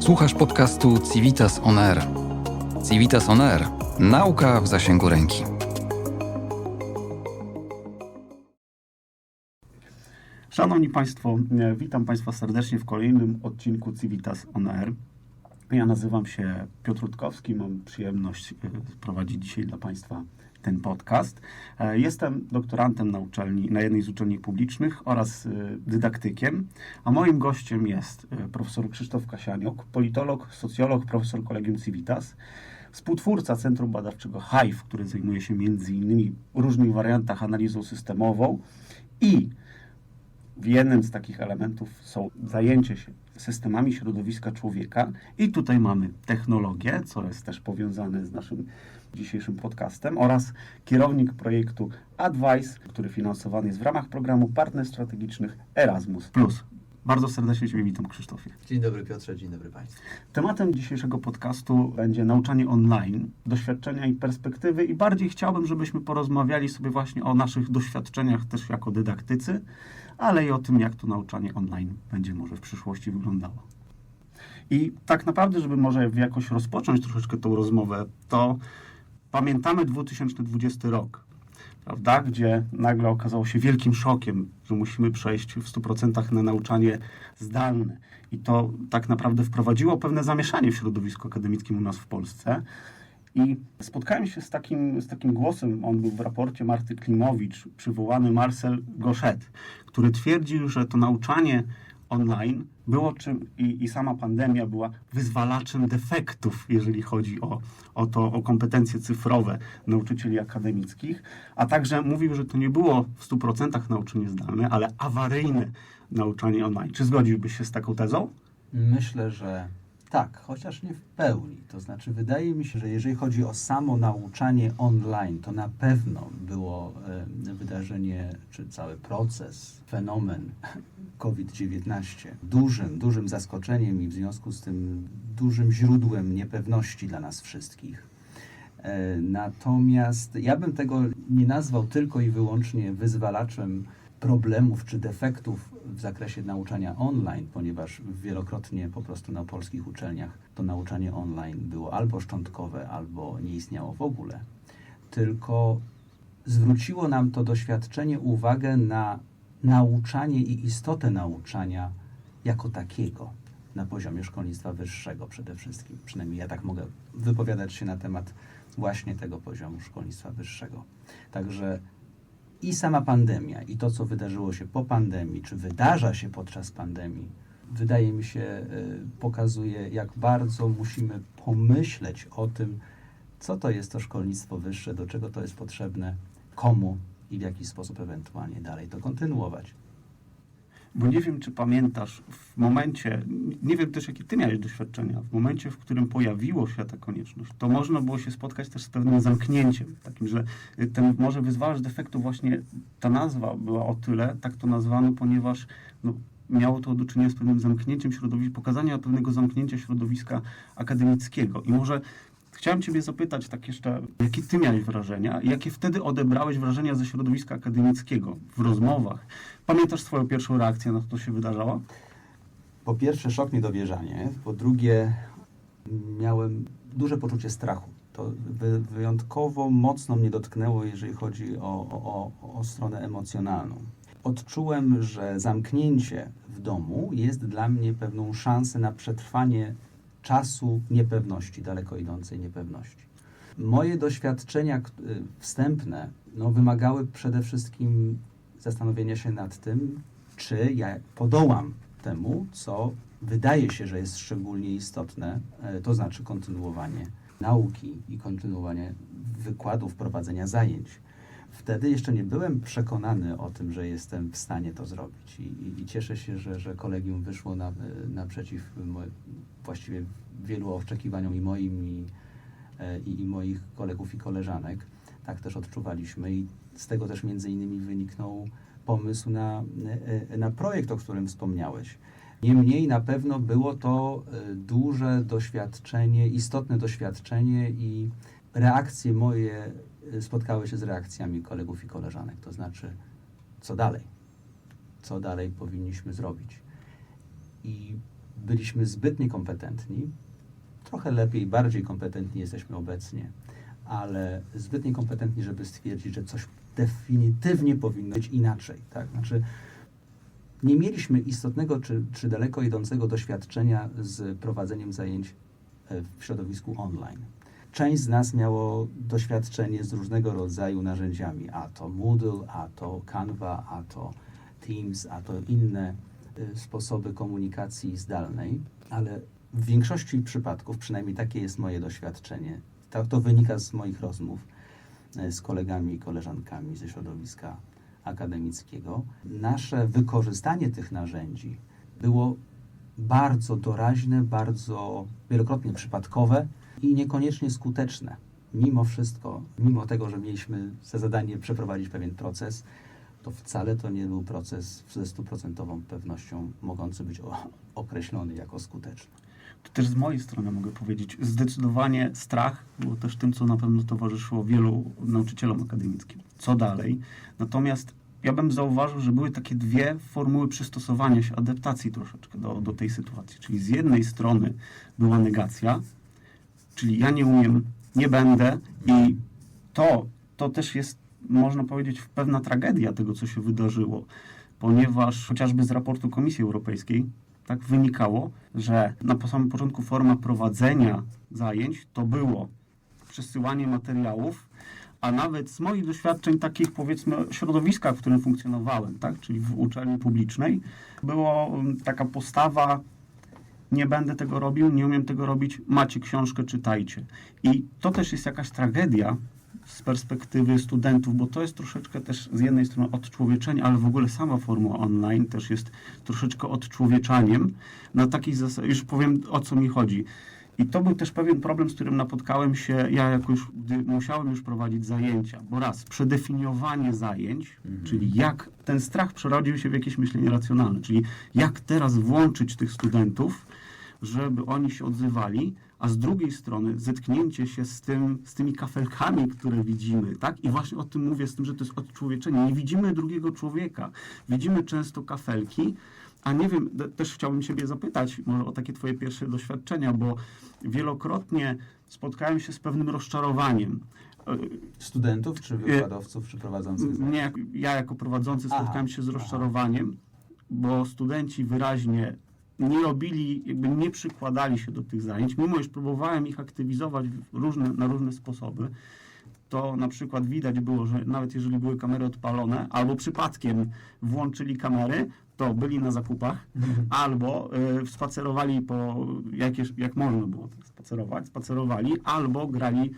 Słuchasz podcastu Civitas On Air. Civitas On Air. Nauka w zasięgu ręki. Szanowni Państwo, e, witam Państwa serdecznie w kolejnym odcinku Civitas On Air. Ja nazywam się Piotr Rutkowski, mam przyjemność e, prowadzić dzisiaj dla Państwa ten podcast. E, Jestem doktorantem na, uczelni, na jednej z uczelni publicznych oraz e, dydaktykiem, a moim gościem jest e, profesor Krzysztof Kasianiok, politolog, socjolog, profesor Kolegium Civitas, współtwórca Centrum Badawczego HIVE, który zajmuje się między innymi różnych wariantach analizą systemową i w jednym z takich elementów są zajęcie się systemami środowiska człowieka i tutaj mamy technologię, co jest też powiązane z naszym dzisiejszym podcastem oraz kierownik projektu Advice, który finansowany jest w ramach programu Partner Strategicznych Erasmus+. Bardzo serdecznie Ciebie witam Krzysztofie. Dzień dobry Piotrze, dzień dobry Państwu. Tematem dzisiejszego podcastu będzie nauczanie online, doświadczenia i perspektywy i bardziej chciałbym, żebyśmy porozmawiali sobie właśnie o naszych doświadczeniach też jako dydaktycy, ale i o tym, jak to nauczanie online będzie może w przyszłości wyglądało. I tak naprawdę, żeby może jakoś rozpocząć troszeczkę tą rozmowę, to pamiętamy 2020 rok, prawda, gdzie nagle okazało się wielkim szokiem, że musimy przejść w 100% na nauczanie zdalne. I to tak naprawdę wprowadziło pewne zamieszanie w środowisku akademickim u nas w Polsce. I spotkałem się z takim, z takim głosem, on był w raporcie Marty Klimowicz, przywołany Marcel Gauchet, który twierdził, że to nauczanie online było czym, i, i sama pandemia była wyzwalaczem defektów, jeżeli chodzi o, o to, o kompetencje cyfrowe nauczycieli akademickich, a także mówił, że to nie było w 100% nauczanie zdalne, ale awaryjne nauczanie online. Czy zgodziłbyś się z taką tezą? Myślę, że tak, chociaż nie w pełni. To znaczy, wydaje mi się, że jeżeli chodzi o samo nauczanie online, to na pewno było wydarzenie, czy cały proces, fenomen COVID-19 dużym, dużym zaskoczeniem i w związku z tym dużym źródłem niepewności dla nas wszystkich. E, Natomiast ja bym tego nie nazwał tylko i wyłącznie wyzwalaczem problemów czy defektów w zakresie nauczania online, ponieważ wielokrotnie po prostu na polskich uczelniach to nauczanie online było albo szczątkowe, albo nie istniało w ogóle. Tylko zwróciło nam to doświadczenie uwagę na nauczanie i istotę nauczania jako takiego na poziomie szkolnictwa wyższego przede wszystkim. Przynajmniej ja tak mogę wypowiadać się na temat właśnie tego poziomu szkolnictwa wyższego. Także i sama pandemia, i to, co wydarzyło się po pandemii, czy wydarza się podczas pandemii, wydaje mi się, y, pokazuje, jak bardzo musimy pomyśleć o tym, co to jest to szkolnictwo wyższe, do czego to jest potrzebne, komu i w jaki sposób ewentualnie dalej to kontynuować. Bo nie wiem, czy pamiętasz w momencie, nie wiem też, jakie ty miałeś doświadczenia, w momencie, w którym pojawiło się ta konieczność, to można było się spotkać też z pewnym zamknięciem, takim, że ten może wyzwalać defektu właśnie ta nazwa była o tyle, tak to nazwano, ponieważ no, miało to do czynienia z pewnym zamknięciem środowiska, pokazania pewnego zamknięcia środowiska akademickiego. I może Chciałem Ciebie zapytać tak jeszcze, jakie Ty miałeś wrażenia jakie wtedy odebrałeś wrażenia ze środowiska akademickiego w rozmowach? Pamiętasz swoją pierwszą reakcję na to, co się wydarzało? Po pierwsze, szok niedowierzanie. Po drugie, miałem duże poczucie strachu. To wy, wyjątkowo mocno mnie dotknęło, jeżeli chodzi o, o, o, stronę emocjonalną. Odczułem, że zamknięcie w domu jest dla mnie pewną szansą na przetrwanie czasu niepewności, daleko idącej niepewności. Moje doświadczenia y, wstępne no, wymagały przede wszystkim zastanowienia się nad tym, czy ja podołam temu, co wydaje się, że jest szczególnie istotne, e, to znaczy kontynuowanie nauki i kontynuowanie wykładów, prowadzenia zajęć. Wtedy jeszcze nie byłem przekonany o tym, że jestem w stanie to zrobić i, i, i cieszę się, że, że kolegium wyszło na, naprzeciw mo, właściwie wielu oczekiwaniom i moim, i, e, i, i moich kolegów i koleżanek. Tak też odczuwaliśmy i z tego też między innymi wyniknął pomysł na, e, na projekt, o którym wspomniałeś. Niemniej na pewno było to e, duże doświadczenie, istotne doświadczenie i reakcje moje e, spotkały się z reakcjami kolegów i koleżanek. To znaczy, co dalej? Co dalej powinniśmy zrobić? I byliśmy zbyt niekompetentni. Trochę lepiej, bardziej kompetentni jesteśmy obecnie, ale zbyt niekompetentni, żeby stwierdzić, że coś definitywnie powinno być inaczej. Tak? Znaczy, nie mieliśmy istotnego czy, czy daleko idącego doświadczenia z prowadzeniem zajęć e, w środowisku online. Część z nas miało doświadczenie z różnego rodzaju narzędziami, a to Moodle, a to Canva, a to Teams, a to inne y, sposoby komunikacji zdalnej, ale w większości przypadków, przynajmniej takie jest moje doświadczenie, to, to wynika z moich rozmów y, z kolegami i koleżankami ze środowiska akademickiego, nasze wykorzystanie tych narzędzi było bardzo doraźne, bardzo wielokrotnie przypadkowe i niekoniecznie skuteczne. Mimo wszystko, mimo tego, że mieliśmy za zadanie przeprowadzić pewien proces, to wcale to nie był proces ze stuprocentową pewnością mogący być określony jako skuteczny. To też z mojej strony mogę powiedzieć, zdecydowanie strach było też tym, co na pewno towarzyszyło wielu nauczycielom akademickim. Co dalej? Natomiast ja bym zauważył, że były takie dwie formuły przystosowania się, adaptacji troszeczkę do, do tej sytuacji. Czyli z jednej strony była negacja, czyli ja nie umiem, nie będę i to, to też jest, można powiedzieć, pewna tragedia tego, co się wydarzyło, ponieważ chociażby z raportu Komisji Europejskiej tak wynikało, że na samym początku forma prowadzenia zajęć to było przesyłanie materiałów, a nawet z moich doświadczeń takich powiedzmy środowiska, w którym funkcjonowałem, tak, czyli w uczelni publicznej, było um, taka postawa nie będę tego robił, nie umiem tego robić, macie książkę, czytajcie. I to też jest jakaś tragedia z perspektywy studentów, bo to jest troszeczkę też z jednej strony odczłowieczenie, ale w ogóle sama formuła online też jest troszeczkę odczłowieczaniem na takiej zasadzie, już powiem o co mi chodzi. I to był też pewien problem, z którym napotkałem się ja jako już, gdy musiałem już prowadzić zajęcia, bo raz, przedefiniowanie zajęć, Mhm. czyli jak ten strach przerodził się w jakieś myślenie racjonalne, czyli jak teraz włączyć tych studentów, żeby oni się odzywali, a z drugiej strony zetknięcie się z, tym, z tymi kafelkami, które widzimy, tak? I właśnie o tym mówię, z tym, że to jest odczłowieczenie. Nie widzimy drugiego człowieka. Widzimy często kafelki, a nie wiem, też chciałbym Ciebie zapytać może o takie Twoje pierwsze doświadczenia, bo wielokrotnie spotkałem się z pewnym rozczarowaniem. E, Studentów, czy wykładowców, czy prowadzących? Nie, ja jako prowadzący Aha, spotkałem się z aha. rozczarowaniem, bo studenci wyraźnie nie robili, jakby nie przykładali się do tych zajęć, mimo iż próbowałem ich aktywizować różne, na różne sposoby, to na przykład widać było, że nawet jeżeli były kamery odpalone, albo przypadkiem włączyli kamery, to byli na zakupach, albo y, spacerowali po, jakieś, jak można było tak spacerować, spacerowali, albo grali,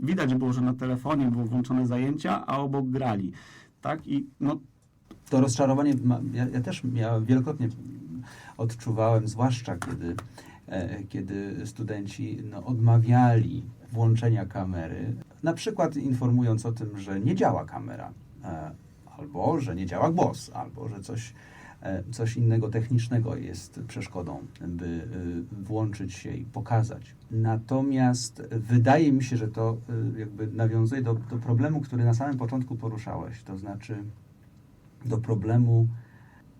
widać było, że na telefonie było włączone zajęcia, a obok grali. Tak? I no, To rozczarowanie, ma, ja, ja też miałem, wielokrotnie odczuwałem, zwłaszcza kiedy, e, kiedy studenci no, odmawiali włączenia kamery, na przykład informując o tym, że nie działa kamera, e, albo że nie działa głos, albo że coś, e, coś innego technicznego jest przeszkodą, by włączyć się i pokazać. Natomiast wydaje mi się, że to jakby nawiązuje do, do problemu, który na samym początku poruszałeś, to znaczy do problemu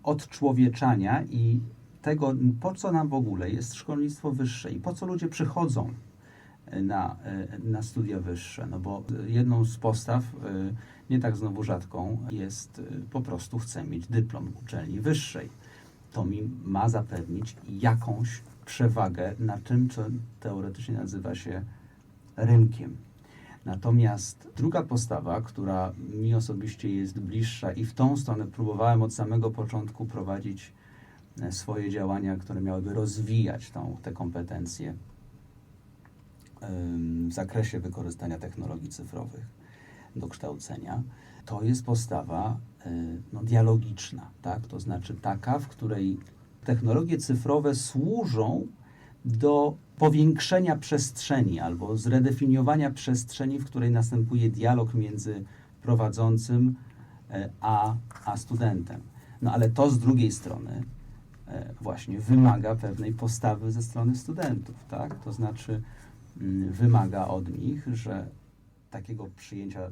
odczłowieczania i tego, po co nam w ogóle jest szkolnictwo wyższe i po co ludzie przychodzą na, na studia wyższe. No bo jedną z postaw, y, nie tak znowu rzadką, jest po prostu chcę mieć dyplom uczelni wyższej. To mi ma zapewnić jakąś przewagę na tym, co teoretycznie nazywa się rynkiem. Natomiast druga postawa, która mi osobiście jest bliższa i w tą stronę próbowałem od samego początku prowadzić e, swoje działania, które miałyby rozwijać tą, te kompetencje w zakresie wykorzystania technologii cyfrowych do kształcenia, to jest postawa e, no, dialogiczna, tak? to znaczy taka, w której technologie cyfrowe służą do powiększenia przestrzeni albo zredefiniowania przestrzeni, w której następuje dialog między prowadzącym e, a, a studentem. No ale to z drugiej strony e, właśnie wymaga pewnej postawy ze strony studentów, tak? To znaczy mm, wymaga od nich, że takiego przyjęcia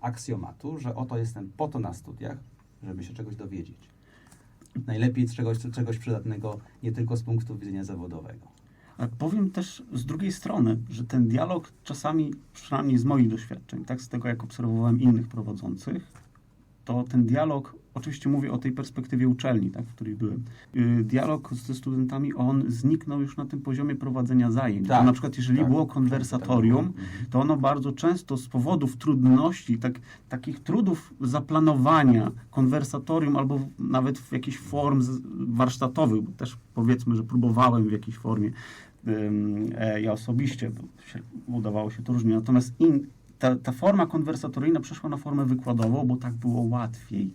aksjomatu, że oto jestem po to na studiach, żeby się czegoś dowiedzieć. najlepiej czegoś, czegoś przydatnego nie tylko z punktu widzenia zawodowego. Ale powiem też z drugiej strony, że ten dialog czasami, przynajmniej z moich doświadczeń, tak z tego jak obserwowałem innych prowadzących, to ten dialog, oczywiście mówię o tej perspektywie uczelni, tak, w której byłem, yy, dialog ze studentami, on zniknął już na tym poziomie prowadzenia zajęć. Tak, na przykład jeżeli tak, było tak, konwersatorium, tak. Mhm. to ono bardzo często z powodów trudności, tak, takich trudów zaplanowania konwersatorium albo nawet w jakichś form warsztatowych, bo też powiedzmy, że próbowałem w jakiejś formie ja osobiście, się, udawało się to różnie, natomiast in, ta, ta forma konwersatoryjna przeszła na formę wykładową, bo tak było łatwiej.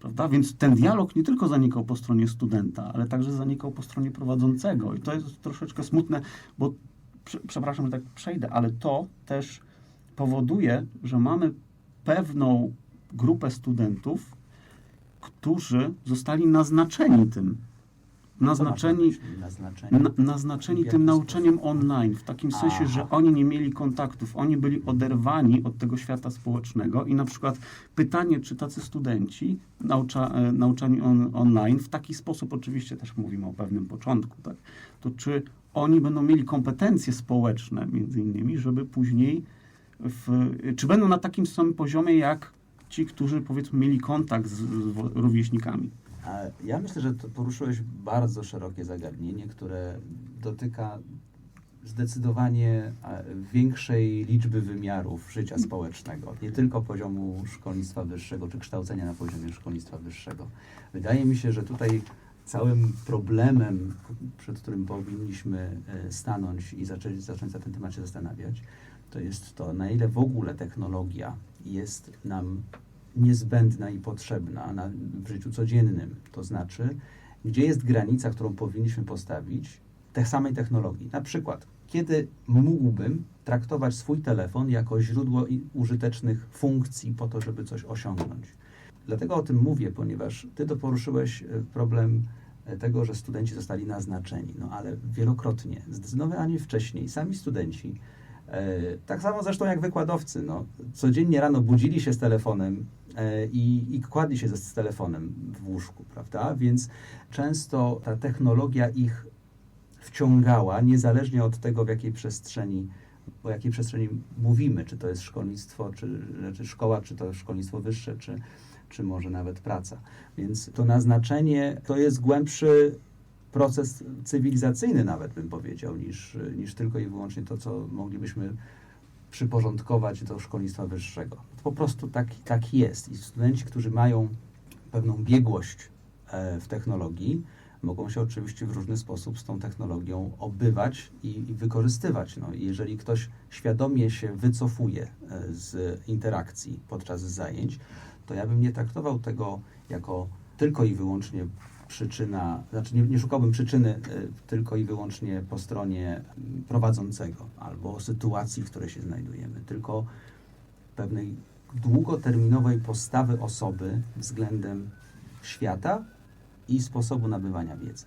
Prawda? Więc ten dialog nie tylko zanikał po stronie studenta, ale także zanikał po stronie prowadzącego. I to jest troszeczkę smutne, bo prze- przepraszam, że tak przejdę, ale to też powoduje, że mamy pewną grupę studentów, którzy zostali naznaczeni tym. Naznaczeni, myśli? Naznaczeni. na, naznaczeni tym nauczeniem online, w takim sensie, że oni nie mieli kontaktów, oni byli oderwani od tego świata społecznego i na przykład pytanie, czy tacy studenci naucza, e, nauczani on, online, w taki sposób oczywiście też mówimy o pewnym początku, tak, to czy oni będą mieli kompetencje społeczne między innymi, żeby później, w, czy będą na takim samym poziomie jak ci, którzy powiedzmy mieli kontakt z, z rówieśnikami. A Ja myślę, że to poruszyłeś bardzo szerokie zagadnienie, które dotyka zdecydowanie większej liczby wymiarów życia społecznego, nie tylko poziomu szkolnictwa wyższego czy kształcenia na poziomie szkolnictwa wyższego. Wydaje mi się, że tutaj całym problemem, przed którym powinniśmy e, stanąć i zacząć, zacząć na ten temat się zastanawiać, to jest to, na ile w ogóle technologia jest nam niezbędna i potrzebna na, w życiu codziennym. To znaczy, gdzie jest granica, którą powinniśmy postawić tej samej technologii. Na przykład, kiedy mógłbym traktować swój telefon jako źródło użytecznych funkcji po to, żeby coś osiągnąć. Dlatego o tym mówię, ponieważ ty to poruszyłeś e, problem e, tego, że studenci zostali naznaczeni. No ale wielokrotnie, zdecydowanie wcześniej, sami studenci, e, tak samo zresztą jak wykładowcy, no, codziennie rano budzili się z telefonem i, i kładli się z telefonem w łóżku, prawda? Więc często ta technologia ich wciągała, niezależnie od tego, w jakiej przestrzeni, o jakiej przestrzeni mówimy, czy to jest szkolnictwo, czy, czy szkoła, czy to szkolnictwo wyższe, czy, czy może nawet praca. Więc to naznaczenie to jest głębszy proces cywilizacyjny nawet bym powiedział, niż, niż tylko i wyłącznie to, co moglibyśmy przyporządkować do szkolnictwa wyższego. Po prostu tak, tak jest. I studenci, którzy mają pewną biegłość e, w technologii, mogą się oczywiście w różny sposób z tą technologią obywać i, i wykorzystywać. No, jeżeli ktoś świadomie się wycofuje e, z interakcji podczas zajęć, to ja bym nie traktował tego jako tylko i wyłącznie przyczyna, znaczy nie, nie szukałbym przyczyny e, tylko i wyłącznie po stronie mm, prowadzącego albo sytuacji, w której się znajdujemy, tylko pewnej długoterminowej postawy osoby względem świata i sposobu nabywania wiedzy.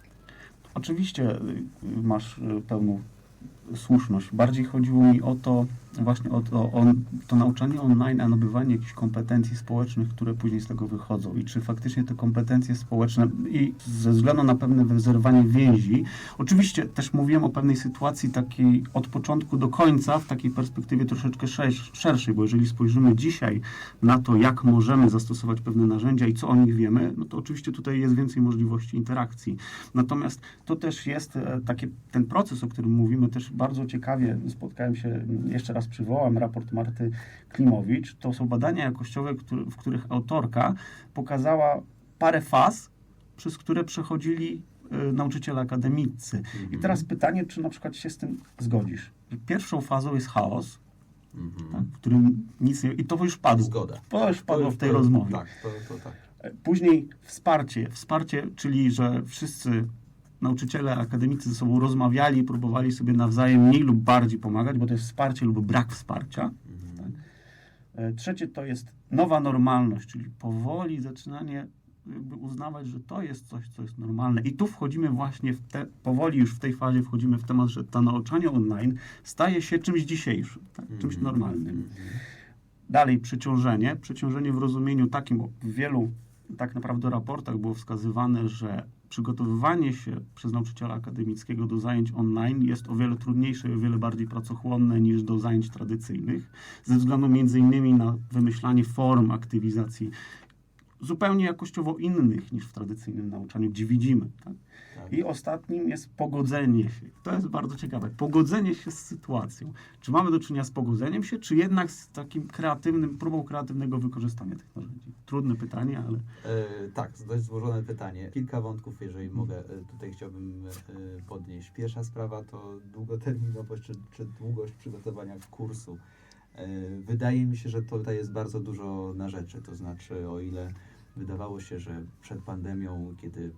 Oczywiście y, masz y, pełną słuszność. Bardziej chodziło mi o to, właśnie o to, o to nauczanie online, a nabywanie jakichś kompetencji społecznych, które później z tego wychodzą. I czy faktycznie te kompetencje społeczne i ze względu na pewne zerwanie więzi, oczywiście też mówiłem o pewnej sytuacji takiej od początku do końca, w takiej perspektywie troszeczkę szersz- szerszej, bo jeżeli spojrzymy dzisiaj na to, jak możemy zastosować pewne narzędzia i co o nich wiemy, no to oczywiście tutaj jest więcej możliwości interakcji. Natomiast to też jest e, taki, ten proces, o którym mówimy, też bardzo ciekawie spotkałem się, jeszcze raz przywołam raport Marty Klimowicz. To są badania jakościowe, w których autorka pokazała parę faz, przez które przechodzili e, nauczyciele akademicy. I teraz pytanie, czy na przykład się z tym zgodzisz? Pierwszą fazą jest chaos, tak, w którym nic nie... I to już padło. Zgoda. To już padło To- w tej to- rozmowie. Tak, to, to tak. Później wsparcie. Wsparcie, czyli że wszyscy nauczyciele, akademicy ze sobą rozmawiali, próbowali sobie nawzajem mniej lub bardziej pomagać, bo to jest wsparcie lub brak wsparcia. Tak. E, Trzecie to jest nowa normalność, czyli powoli zaczynanie jakby uznawać, że to jest coś, co jest normalne. I tu wchodzimy właśnie w te, powoli już w tej fazie wchodzimy w temat, że to nauczanie online staje się czymś dzisiejszym, tak? czymś normalnym. Dalej przeciążenie. Przeciążenie w rozumieniu takim, bo w wielu tak naprawdę raportach było wskazywane, że przygotowywanie się przez nauczyciela akademickiego do zajęć online jest o wiele trudniejsze i o wiele bardziej pracochłonne niż do zajęć tradycyjnych, ze względu między innymi na wymyślanie form aktywizacji zupełnie jakościowo innych niż w tradycyjnym nauczaniu, gdzie widzimy. Tak? Tak. I ostatnim jest pogodzenie się. To jest bardzo ciekawe. Pogodzenie się z sytuacją. Czy mamy do czynienia z pogodzeniem się, czy jednak z takim kreatywnym, próbą kreatywnego wykorzystania tych narzędzi? Trudne pytanie, ale E, tak, dość złożone pytanie. Kilka wątków, jeżeli mogę, e, tutaj chciałbym e, podnieść. Pierwsza sprawa to długoterminowość czy, czy długość przygotowania kursu. Wydaje mi się, że tutaj jest bardzo dużo na rzeczy. To znaczy, o ile wydawało się, że przed pandemią, kiedy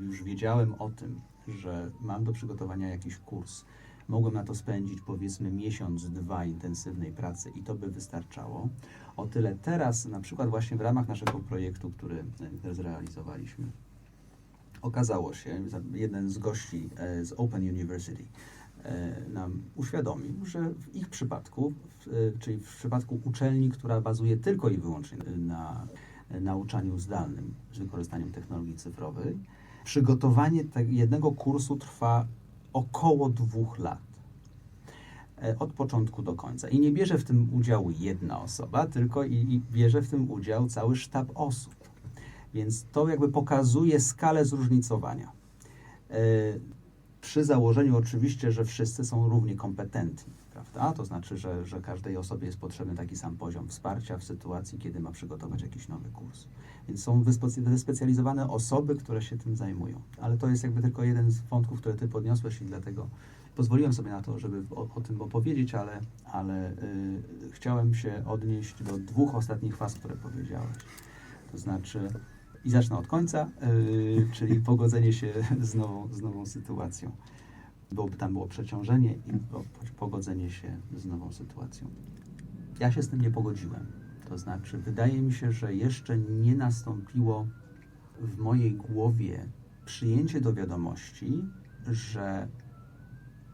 już wiedziałem o tym, że mam do przygotowania jakiś kurs, mogłem na to spędzić powiedzmy miesiąc, dwa intensywnej pracy i to by wystarczało. O tyle teraz, na przykład właśnie w ramach naszego projektu, który e, zrealizowaliśmy, okazało się, jeden z gości e, z Open University e, nam uświadomił, że w ich przypadku, czyli w przypadku uczelni, która bazuje tylko i wyłącznie na nauczaniu zdalnym z wykorzystaniem technologii cyfrowej, przygotowanie jednego kursu trwa około dwóch lat e, od początku do końca. I nie bierze w tym udziału jedna osoba, tylko i, i bierze w tym udział cały sztab osób. Więc to jakby pokazuje skalę zróżnicowania. E, Przy założeniu oczywiście, że wszyscy są równie kompetentni, prawda? To znaczy, że, że każdej osobie jest potrzebny taki sam poziom wsparcia w sytuacji, kiedy ma przygotować jakiś nowy kurs. Więc są wyspe- wyspecjalizowane osoby, które się tym zajmują. Ale to jest jakby tylko jeden z wątków, które Ty podniosłeś i dlatego pozwoliłem sobie na to, żeby o, o tym opowiedzieć, ale, ale y, chciałem się odnieść do dwóch ostatnich faz, które powiedziałeś. To znaczy, i zacznę od końca, y, czyli pogodzenie się z nową, z nową sytuacją. Bo tam było przeciążenie i po- pogodzenie się z nową sytuacją. Ja się z tym nie pogodziłem. To znaczy, wydaje mi się, że jeszcze nie nastąpiło w mojej głowie przyjęcie do wiadomości, że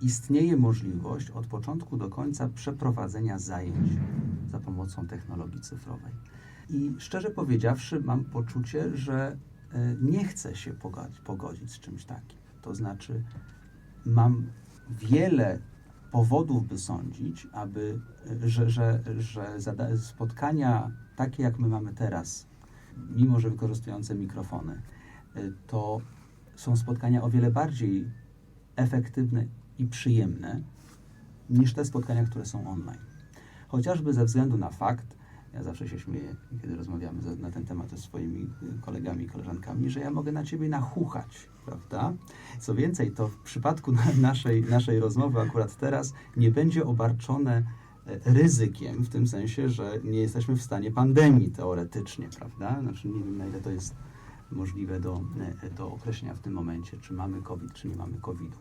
istnieje możliwość od początku do końca przeprowadzenia zajęć za pomocą technologii cyfrowej. I szczerze powiedziawszy, mam poczucie, że e, nie chcę się pogodzić, pogodzić z czymś takim. To znaczy, mam wiele powodów, by sądzić, aby, że, że, że spotkania takie, jak my mamy teraz, mimo że wykorzystujące mikrofony, e, to są spotkania o wiele bardziej efektywne i przyjemne niż te spotkania, które są online. Chociażby ze względu na fakt, ja zawsze się śmieję, kiedy rozmawiamy na ten temat ze swoimi y, kolegami i koleżankami, że ja mogę na ciebie nachuchać, prawda? Co więcej, to w przypadku na- naszej, naszej rozmowy akurat teraz nie będzie obarczone e, ryzykiem, w tym sensie, że nie jesteśmy w stanie pandemii teoretycznie, prawda? Znaczy nie wiem, na ile to jest możliwe do, e, do określenia w tym momencie, czy mamy COVID, czy nie mamy COVID-u.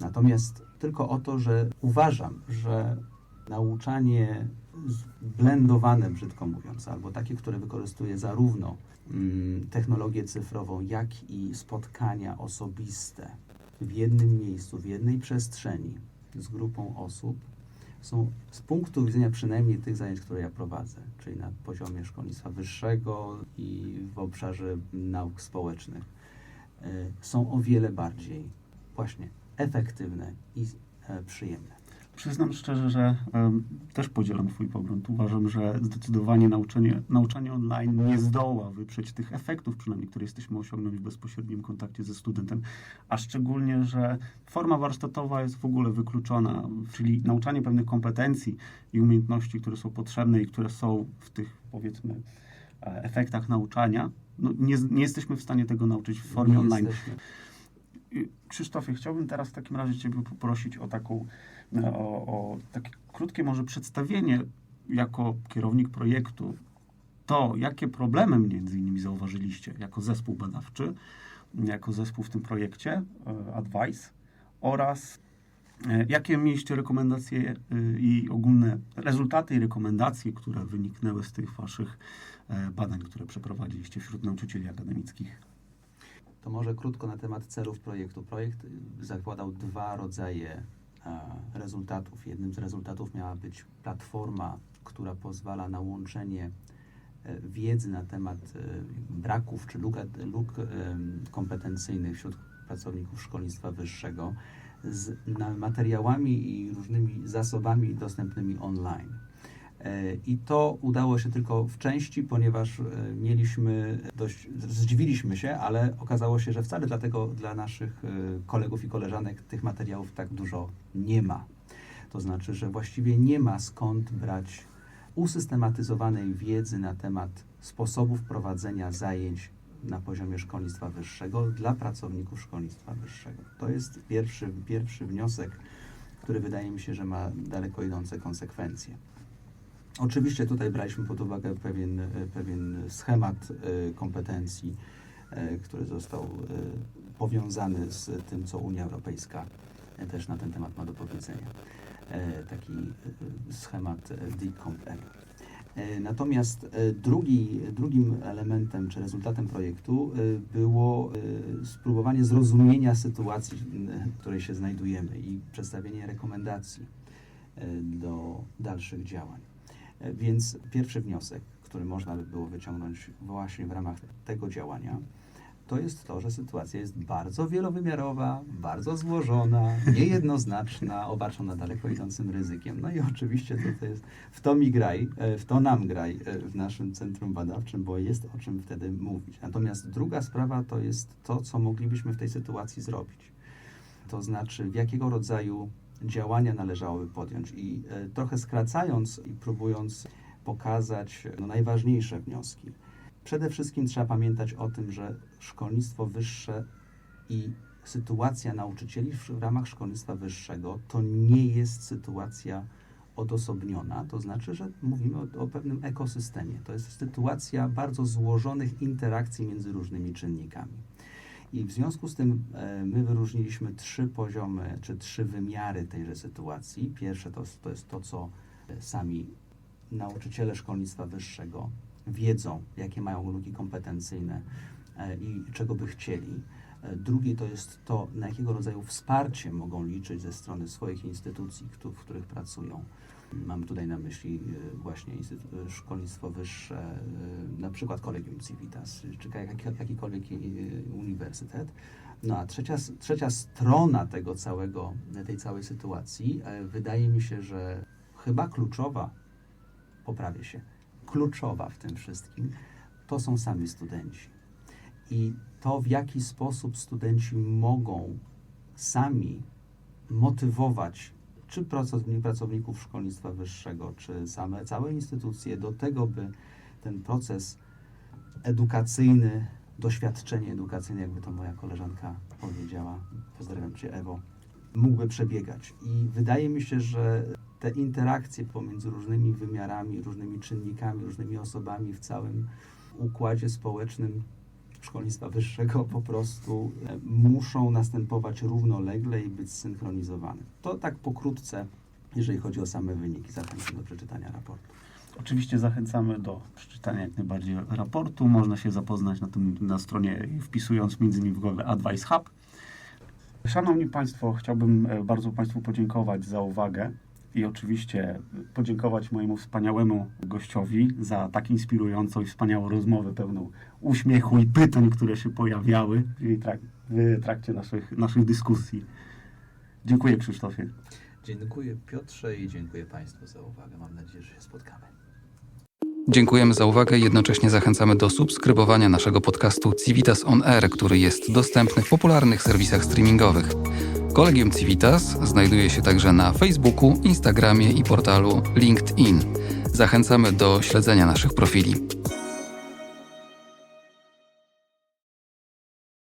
Natomiast tylko o to, że uważam, że nauczanie zblendowane, brzydko mówiąc, albo takie, które wykorzystuje zarówno mm, technologię cyfrową, jak i spotkania osobiste w jednym miejscu, w jednej przestrzeni z grupą osób, są z punktu widzenia przynajmniej tych zajęć, które ja prowadzę, czyli na poziomie szkolnictwa wyższego i w obszarze nauk społecznych, y, są o wiele bardziej właśnie efektywne i e, przyjemne. Przyznam szczerze, że em, też podzielam Twój pogląd. Uważam, że zdecydowanie nauczanie, nauczanie online nie zdoła wyprzeć tych efektów, przynajmniej które jesteśmy osiągnąć w bezpośrednim kontakcie ze studentem, a szczególnie, że forma warsztatowa jest w ogóle wykluczona, czyli nauczanie pewnych kompetencji i umiejętności, które są potrzebne i które są w tych, powiedzmy, e, efektach nauczania. No, nie, nie jesteśmy w stanie tego nauczyć w formie Nie online. jesteśmy- Krzysztofie, chciałbym teraz w takim razie Ciebie poprosić o taką, e, o, o takie krótkie może przedstawienie jako kierownik projektu to, jakie problemy między innymi zauważyliście jako zespół badawczy, jako zespół w tym projekcie e, Advice oraz e, jakie mieliście rekomendacje i ogólne rezultaty i rekomendacje, które wyniknęły z tych Waszych badań, które przeprowadziliście wśród nauczycieli akademickich. To może krótko na temat celów projektu. Projekt zakładał dwa rodzaje e, rezultatów. Jednym z rezultatów miała być platforma, która pozwala na łączenie e, wiedzy na temat e, braków czy luk, luk kompetencyjnych wśród pracowników szkolnictwa wyższego z materiałami i różnymi zasobami dostępnymi online. E, I to udało się tylko w części, ponieważ e, mieliśmy dość, zdziwiliśmy się, ale okazało się, że wcale dlatego dla naszych e, kolegów i koleżanek tych materiałów tak dużo nie ma. To znaczy, że właściwie nie ma skąd brać usystematyzowanej wiedzy na temat sposobów prowadzenia zajęć na poziomie szkolnictwa wyższego dla pracowników szkolnictwa wyższego. To jest pierwszy, pierwszy wniosek, który wydaje mi się, że ma daleko idące konsekwencje. Oczywiście tutaj braliśmy pod uwagę pewien, e, pewien schemat e, kompetencji, e, który został powiązany z tym, co Unia Europejska też na ten temat ma do powiedzenia. Taki schemat DCOMP-M. E, Natomiast drugi, drugim elementem czy rezultatem projektu było spróbowanie zrozumienia sytuacji, w której się znajdujemy i przedstawienie rekomendacji do dalszych działań. E, Więc pierwszy wniosek, który można by było wyciągnąć właśnie w ramach tego działania, to jest to, że sytuacja jest bardzo wielowymiarowa, bardzo złożona, niejednoznaczna, obarczona daleko idącym ryzykiem. No i oczywiście to, jest w to mi graj, e, w to nam graj e, w naszym centrum badawczym, bo jest o czym wtedy mówić. Natomiast druga sprawa to jest to, co moglibyśmy w tej sytuacji zrobić. To znaczy, w jakiego rodzaju działania należałoby podjąć. I e, trochę skracając i próbując pokazać no, najważniejsze wnioski. Przede wszystkim trzeba pamiętać o tym, że szkolnictwo wyższe i sytuacja nauczycieli w, ramach szkolnictwa wyższego to nie jest sytuacja odosobniona, to znaczy, że mówimy o, o pewnym ekosystemie. To jest sytuacja bardzo złożonych interakcji między różnymi czynnikami. I w związku z tym e, my wyróżniliśmy trzy poziomy, czy trzy wymiary tejże sytuacji. Pierwsze to, to jest to, co e, sami nauczyciele szkolnictwa wyższego wiedzą, jakie mają luki kompetencyjne e, i czego by chcieli. Drugie to jest to, na jakiego rodzaju wsparcie mogą liczyć ze strony swoich instytucji, w których pracują. Mam tutaj na myśli e, właśnie e, szkolnictwo wyższe, e, na przykład Collegium Civitas, czy jak- jakikolwiek uniwersytet. No a trzecia, trzecia strona tego całego, tej całej sytuacji, wydaje mi się, że chyba kluczowa, poprawię się, kluczowa w tym wszystkim, to są sami studenci. I to, w jaki sposób studenci mogą sami motywować czy pracowni- pracowników szkolnictwa wyższego, czy same, całe instytucje do tego, by ten proces edukacyjny, doświadczenie edukacyjne, jakby to moja koleżanka powiedziała, pozdrawiam Cię Ewo, mógłby przebiegać. I wydaje mi się, że te interakcje pomiędzy różnymi wymiarami, różnymi czynnikami, różnymi osobami w całym układzie społecznym szkolnictwa wyższego po prostu e, muszą następować równolegle i być zsynchronizowane. To tak pokrótce, jeżeli chodzi o same wyniki. Zachęcam do przeczytania raportu. Oczywiście zachęcamy do przeczytania jak najbardziej raportu. Można się zapoznać na, tym, na stronie, wpisując między innymi w Google Advice Hub. Szanowni Państwo, chciałbym e, bardzo Państwu podziękować za uwagę i oczywiście podziękować mojemu wspaniałemu gościowi za tak inspirującą i wspaniałą rozmowę pełną uśmiechu i pytań, które się pojawiały w, trak- w trakcie naszych, naszych dyskusji. Dziękuję Krzysztofie. Dziękuję Piotrze i dziękuję Państwu za uwagę. Mam nadzieję, że się spotkamy. Dziękujemy za uwagę i jednocześnie zachęcamy do subskrybowania naszego podcastu Civitas On Air, który jest dostępny w popularnych serwisach streamingowych. Kolegium Civitas znajduje się także na Facebooku, Instagramie i portalu LinkedIn. Zachęcamy do śledzenia naszych profili.